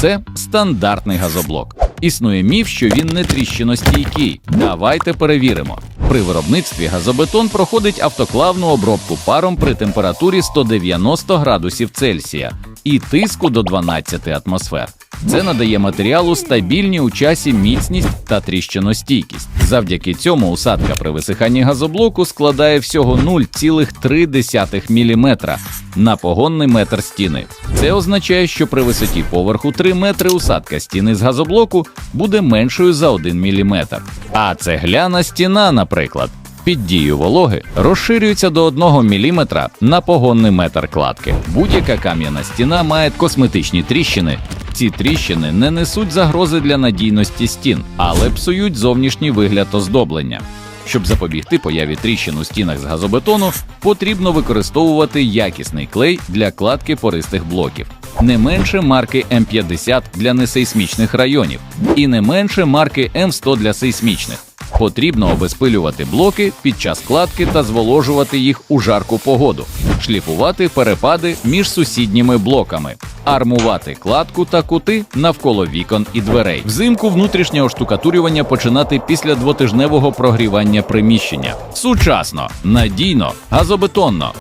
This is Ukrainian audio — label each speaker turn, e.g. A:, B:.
A: Це стандартний газоблок. Існує міф, що він не тріщиностійкий. Давайте перевіримо. При виробництві газобетон проходить автоклавну обробку паром при температурі 190 градусів Цельсія і тиску до 12 атмосфер. Це надає матеріалу стабільні у часі міцність та тріщиностійкість. Завдяки цьому усадка при висиханні газоблоку складає всього 0,3 мм на погонний метр стіни. Це означає, що при висоті поверху 3 метри усадка стіни з газоблоку буде меншою за 1 мм. А цегляна стіна, наприклад, під дією вологи розширюється до 1 мм на погонний метр кладки. Будь-яка кам'яна стіна має косметичні тріщини. Ці тріщини не несуть загрози для надійності стін, але псують зовнішній вигляд оздоблення. Щоб запобігти появі тріщин у стінах з газобетону, потрібно використовувати якісний клей для кладки пористих блоків, не менше марки М50 для несейсмічних районів і не менше марки М100 для сейсмічних. Потрібно обезпилювати блоки під час кладки та зволожувати їх у жарку погоду, шліфувати перепади між сусідніми блоками, армувати кладку та кути навколо вікон і дверей. Взимку внутрішнє оштукатурювання починати після двотижневого прогрівання приміщення. Сучасно, надійно, газобетонно.